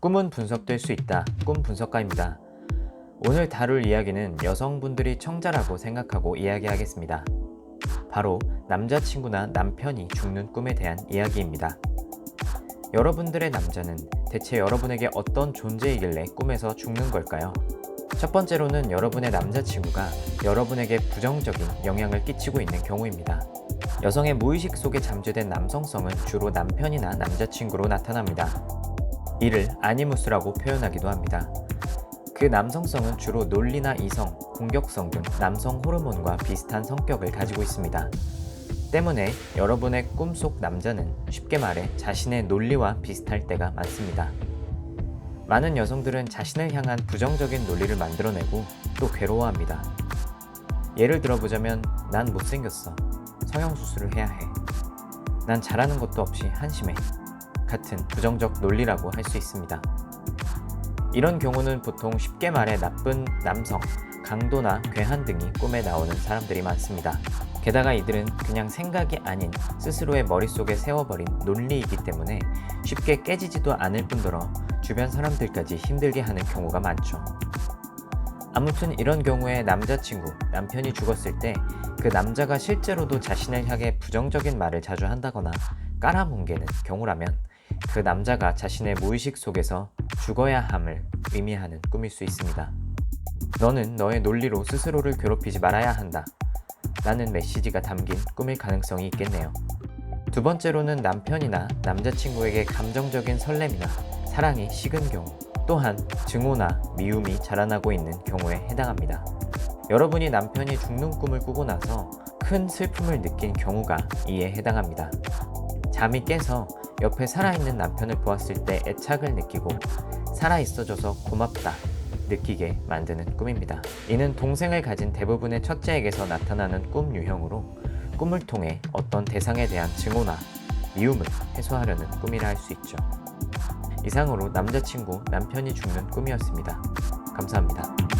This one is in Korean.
꿈은 분석될 수 있다. 꿈 분석가입니다. 오늘 다룰 이야기는 여성분들이 청자라고 생각하고 이야기하겠습니다. 바로 남자친구나 남편이 죽는 꿈에 대한 이야기입니다. 여러분들의 남자는 대체 여러분에게 어떤 존재이길래 꿈에서 죽는 걸까요? 첫 번째로는 여러분의 남자친구가 여러분에게 부정적인 영향을 끼치고 있는 경우입니다. 여성의 무의식 속에 잠재된 남성성은 주로 남편이나 남자친구로 나타납니다. 이를 아니무스라고 표현하기도 합니다. 그 남성성은 주로 논리나 이성, 공격성 등 남성 호르몬과 비슷한 성격을 가지고 있습니다. 때문에 여러분의 꿈속 남자는 쉽게 말해 자신의 논리와 비슷할 때가 많습니다. 많은 여성들은 자신을 향한 부정적인 논리를 만들어내고 또 괴로워합니다. 예를 들어보자면 난 못생겼어. 성형수술을 해야 해. 난 잘하는 것도 없이 한심해. 같은 부정적 논리라고 할 수 있습니다. 이런 경우는 보통 쉽게 말해 나쁜 남성, 강도나 괴한 등이 꿈에 나오는 사람들이 많습니다. 게다가 이들은 그냥 생각이 아닌 스스로의 머릿속에 세워버린 논리이기 때문에 쉽게 깨지지도 않을 뿐더러 주변 사람들까지 힘들게 하는 경우가 많죠. 아무튼 이런 경우에 남자친구, 남편이 죽었을 때 그 남자가 실제로도 자신을 향해 부정적인 말을 자주 한다거나 깔아뭉개는 경우라면 그 남자가 자신의 무의식 속에서 죽어야 함을 의미하는 꿈일 수 있습니다. 너는 너의 논리로 스스로를 괴롭히지 말아야 한다. 라는 메시지가 담긴 꿈일 가능성이 있겠네요. 두 번째로는 남편이나 남자친구에게 감정적인 설렘이나 사랑이 식은 경우, 또한 증오나 미움이 자라나고 있는 경우에 해당합니다. 여러분이 남편이 죽는 꿈을 꾸고 나서 큰 슬픔을 느낀 경우가 이에 해당합니다. 잠이 깨서 옆에 살아있는 남편을 보았을 때 애착을 느끼고 살아있어줘서 고맙다 느끼게 만드는 꿈입니다. 이는 동생을 가진 대부분의 첫째에게서 나타나는 꿈 유형으로 꿈을 통해 어떤 대상에 대한 증오나 미움을 해소하려는 꿈이라 할 수 있죠. 이상으로 남자친구, 남편이 죽는 꿈이었습니다. 감사합니다.